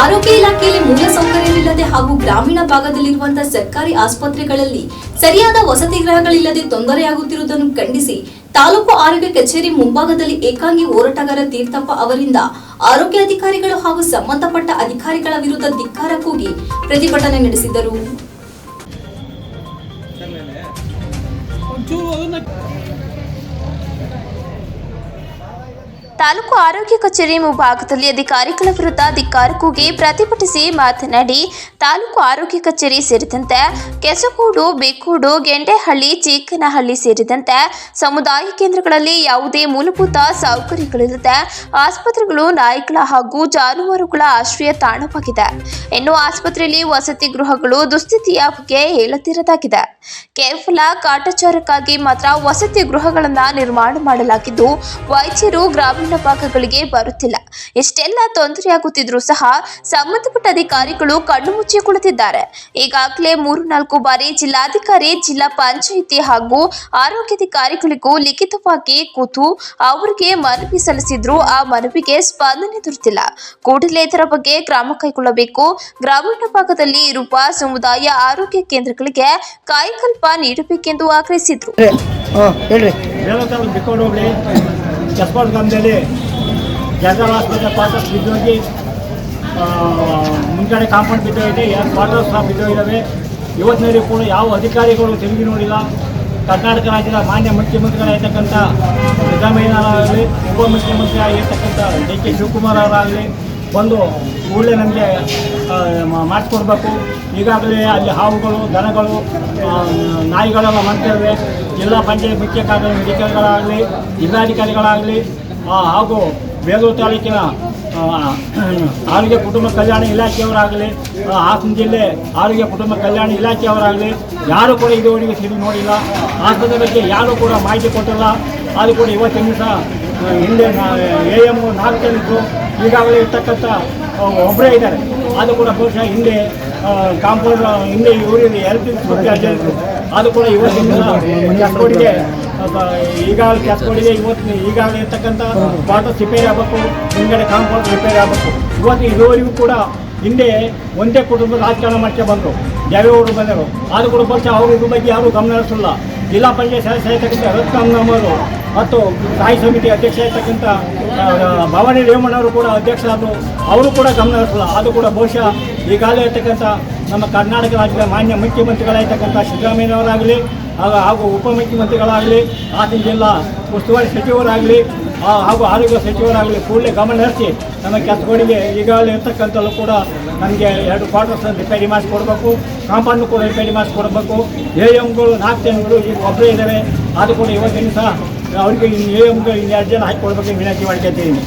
ಆರೋಗ್ಯ ಇಲಾಖೆಯಲ್ಲಿ ಮೂಲಸೌಕರ್ಯವಿಲ್ಲದೆ ಹಾಗೂ ಗ್ರಾಮೀಣ ಭಾಗದಲ್ಲಿರುವಂತಹ ಸರ್ಕಾರಿ ಆಸ್ಪತ್ರೆಗಳಲ್ಲಿ ಸರಿಯಾದ ವಸತಿ ಗೃಹಗಳಿಲ್ಲದೆ ತೊಂದರೆಯಾಗುತ್ತಿರುವುದನ್ನು ಖಂಡಿಸಿ ತಾಲೂಕು ಆರೋಗ್ಯ ಕಚೇರಿ ಮುಂಭಾಗದಲ್ಲಿ ಏಕಾಂಗಿ ಹೋರಾಟಗಾರ ತೀರ್ಥಪ್ಪ ಅವರಿಂದ ಆರೋಗ್ಯ ಅಧಿಕಾರಿಗಳು ಹಾಗೂ ಸಂಬಂಧಪಟ್ಟ ಅಧಿಕಾರಿಗಳ ವಿರುದ್ಧ ಧಿಕ್ಕಾರ ಕೂಗಿ ಪ್ರತಿಭಟನೆ ನಡೆಸಿದರು. ತಾಲೂಕು ಆರೋಗ್ಯ ಕಚೇರಿ ಮುಂಭಾಗದಲ್ಲಿ ಅಧಿಕಾರಿಗಳ ವಿರುದ್ಧ ಧಿಕ್ಕಾರ ಕೂಗಿ ಪ್ರತಿಭಟಿಸಿ ಮಾತನಾಡಿ, ತಾಲೂಕು ಆರೋಗ್ಯ ಕಚೇರಿ ಸೇರಿದಂತೆ ಕೆಸಕೂಡು ಬೇಕೂಡು, ಗೆಂಡೇಹಳ್ಳಿ, ಚೀಕನಹಳ್ಳಿ ಸೇರಿದಂತೆ ಸಮುದಾಯ ಕೇಂದ್ರಗಳಲ್ಲಿ ಯಾವುದೇ ಮೂಲಭೂತ ಸೌಕರ್ಯಗಳಿಲ್ಲದೆ ಆಸ್ಪತ್ರೆಗಳು, ನಾಯಿಗಳ ಹಾಗೂ ಜಾನುವಾರುಗಳ ಆಶ್ರಯ ತಾಣವಾಗಿದೆ. ಇನ್ನು ಆಸ್ಪತ್ರೆಯಲ್ಲಿ ವಸತಿ ಗೃಹಗಳು ದುಸ್ಥಿತಿಯ ಬಗ್ಗೆ ಹೇಳುತ್ತಿರದಾಗಿದೆ ಕೇವಲ ಕಾಟಾಚಾರಕ್ಕಾಗಿ ಮಾತ್ರ ವಸತಿ ಗೃಹಗಳನ್ನು ನಿರ್ಮಾಣ ಮಾಡಲಾಗಿದ್ದು, ವೈದ್ಯರು, ಗ್ರಾಮೀಣ ಭಾಗಗಳಿಗೆ ಬರುತ್ತಿಲ್ಲ. ಎಷ್ಟೆಲ್ಲ ತೊಂದರೆಯಾಗುತ್ತಿದ್ರು ಸಹ ಸಂಬಂಧಪಟ್ಟ ಅಧಿಕಾರಿಗಳು ಕಣ್ಣು ಮುಚ್ಚಿ ಕುಳಿತಿದ್ದಾರೆ ಈಗಾಗಲೇ ಮೂರು ನಾಲ್ಕು ಬಾರಿ ಜಿಲ್ಲಾಧಿಕಾರಿ ಜಿಲ್ಲಾ ಪಂಚಾಯಿತಿ ಹಾಗೂ ಆರೋಗ್ಯಾಧಿಕಾರಿಗಳಿಗೂ ಲಿಖಿತವಾಗಿ ಕೂತು ಅವರಿಗೆ ಮನವಿ ಸಲ್ಲಿಸಿದ್ರು ಆ ಮನವಿಗೆ ಸ್ಪಂದನೆ ದೊರೆತಿಲ್ಲ. ಕೂಡಲೇ ಇದರ ಬಗ್ಗೆ ಕ್ರಮ ಕೈಗೊಳ್ಳಬೇಕು. ಗ್ರಾಮೀಣ ಭಾಗದಲ್ಲಿ ಇರುವ ಸಮುದಾಯ ಆರೋಗ್ಯ ಕೇಂದ್ರಗಳಿಗೆ ಕಾಯಕಲ್ಪ ನೀಡಬೇಕೆಂದು ಆಗ್ರಹಿಸಿದ್ರು. ಚಸ್ಪಾಡ್ ಗ್ರಾಮದಲ್ಲಿ ಜನರಲ್ ಆಸ್ಪತ್ರೆ ಕ್ವಾರ್ಟರ್ಸ್ ಬಿದ್ದೋಗಿ ಮುಂದ್ಗಡೆ ಕಾಂಪೌಂಡ್ ಬಿದ್ದೋಗಿದೆ, ಎರಡು ಕ್ವಾರ್ಟರ್ಸ್ ಸಹ ಬಿದ್ದೋಗಿದ್ದಾವೆ. ಇವತ್ತಿನಲ್ಲಿ ಕೂಡ ಯಾವ ಅಧಿಕಾರಿಗಳು ತಿರುಗಿ ನೋಡಿಲ್ಲ. ಕರ್ನಾಟಕ ರಾಜ್ಯದ ಮಾನ್ಯ ಮುಖ್ಯಮಂತ್ರಿಗಳಾಗಿರ್ತಕ್ಕಂಥ ಸಿದ್ದರಾಮಯ್ಯನವರಾಗಲಿ ಉಪಮುಖ್ಯಮಂತ್ರಿ ಆಗಿರ್ತಕ್ಕಂಥ ಡಿ ಕೆ ಶಿವಕುಮಾರ್ ಅವರಾಗಲಿ ಬಂದು ಕೂಡಲೇ ನಮಗೆ ಮಾಡಿಸ್ಕೊಡ್ಬೇಕು. ಈಗಾಗಲೇ ಅಲ್ಲಿ ಹಾವುಗಳು, ದನಗಳು ನಾಯಿಗಳೆಲ್ಲ ಮಾಡ್ತೇವೆ ಜಿಲ್ಲಾ ಪಂಚಾಯತ್ ಮುಖ್ಯ ಕಾರ್ಯದರ್ಶಿಗಳಾಗಲಿ ಜಿಲ್ಲಾಧಿಕಾರಿಗಳಾಗಲಿ ಹಾಗೂ ಬೇಲೂರು ತಾಲೂಕಿನ ಆರೋಗ್ಯ ಕುಟುಂಬ ಕಲ್ಯಾಣ ಇಲಾಖೆಯವರಾಗಲಿ ಹಾಸನ ಜಿಲ್ಲೆ ಆರೋಗ್ಯ ಕುಟುಂಬ ಕಲ್ಯಾಣ ಇಲಾಖೆಯವರಾಗಲಿ, ಯಾರು ಕೂಡ ಇದುವರೆಗೆ ಸಿಡಿ ನೋಡಿಲ್ಲ. ಆಸ್ಪತ್ರೆ ಬಗ್ಗೆ ಯಾರೂ ಕೂಡ ಮಾಹಿತಿ ಕೊಟ್ಟಿಲ್ಲ. ಅದು ಕೂಡ ಇವತ್ತಿನ ದಿವಸ ಹಿಂದೆ ಎ ಎಂ ನಾಲ್ಕಲ್ಲಿದ್ದು ಈಗಾಗಲೇ ಇರ್ತಕ್ಕಂಥ ಒಬ್ಬರೇ ಇದ್ದಾರೆ. ಅದು ಕೂಡ ಬಹುಶಃ ಹಿಂದೆ ಕಾಂಪೌಂಡ್ ಹಿಂದೆ ಇವರಿಗೆ ಹೆಲ್ತ್ ಇನ್ಸ್ಪೆಕ್ಟರ್ ಅದು ಕೂಡ ಇವತ್ತಿನ ದಿನ ಕೆಸ್ಕೋಡಿಗೆ ಈಗಾಗಲೇ ಕ್ಯಾಸ್ಕೋಡಿಗೆ ಇವತ್ತು ಈಗಾಗಲೇ ಇರ್ತಕ್ಕಂಥ ಕ್ವಾರ್ಟರ್ಸ್ ರಿಪೇರಿ ಆಗಬೇಕು ಹಿಂದೆ ಕಾಂಪೌಂಡ್ ರಿಪೇರಿ ಆಗಬೇಕು. ಇವತ್ತು ಇದುವರೆಗೂ ಕೂಡ ಹಿಂದೆ ಒಂದೇ ಕುಟುಂಬದ ರಾಜಕಾರಣ ಮಾಡ್ಕೊಂಡು ಬಂದರು ದೇವೇಗೌಡರು ಬಂದರು. ಅದು ಕೂಡ ಬಹುಶಃ ಅವರು ಇದ್ರ ಬಗ್ಗೆ ಯಾರೂ ಗಮನ ಹರಿಸಲ್ಲ. ಜಿಲ್ಲಾ ಪಂಚಾಯತ್ ಸದಸ್ಯ ಇರ್ತಕ್ಕಂಥ ರತ್ನಮ್ಮನವರು ಮತ್ತು ಸ್ಥಾಯಿ ಸಮಿತಿ ಅಧ್ಯಕ್ಷ ಇರ್ತಕ್ಕಂಥ ಭವಾನಿ ರೇವಣ್ಣವರು ಕೂಡ ಅಧ್ಯಕ್ಷರಾದರು. ಅವರು ಕೂಡ ಗಮನ ಹರಿಸಲ್ಲ. ಅದು ಕೂಡ ಬಹುಶಃ ಈಗಾಗಲೇ ಇರ್ತಕ್ಕಂಥ ನಮ್ಮ ಕರ್ನಾಟಕ ರಾಜ್ಯದ ಮಾನ್ಯ ಮುಖ್ಯಮಂತ್ರಿಗಳಾಗಿರ್ತಕ್ಕಂಥ ಸಿದ್ದರಾಮಯ್ಯನವರಾಗಲಿ ಹಾಗೂ ಉಪಮುಖ್ಯಮಂತ್ರಿಗಳಾಗಲಿ, ಹಾಸನ ಜಿಲ್ಲಾ ಉಸ್ತುವಾರಿ ಸಚಿವರಾಗಲಿ ಹಾಗೂ ಆರೋಗ್ಯ ಸಚಿವರಾಗಲಿ ಕೂಡಲೇ ಗಮನ ಹರಿಸಿ ನಮ್ಮ ಕೆಲಸಗಳಿಗೆ ಈಗಾಗಲೇ ಇರ್ತಕ್ಕಂಥಲ್ಲೂ ಕೂಡ ನಮಗೆ ಎರಡು ಕ್ವಾರ್ಟರ್ಸ್ ರಿಪೇರಿ ಮಾಡಿಸ್ಕೊಡ್ಬೇಕು ಕಾಂಪೌಂಡ್ ಕೂಡ ರಿಪೇರಿ ಮಾಡಿಸ್ಕೊಡ್ಬೇಕು ಎ ಎಂಗಳು ನಾಲ್ಕು ಜನಗಳು, ಈಗ ಒಬ್ಬರೇ ಇದ್ದಾವೆ ಅದು ಕೂಡ ಇವತ್ತಿನ ಸಹ ಅವರಿಗೆ ಎ ಎಂಗಳು ಇನ್ನೆರಡು ಜನ ಹಾಕಿ ಕೊಡಬೇಕು ವಿನಂತಿ ಮಾಡ್ಕೊತೀನಿ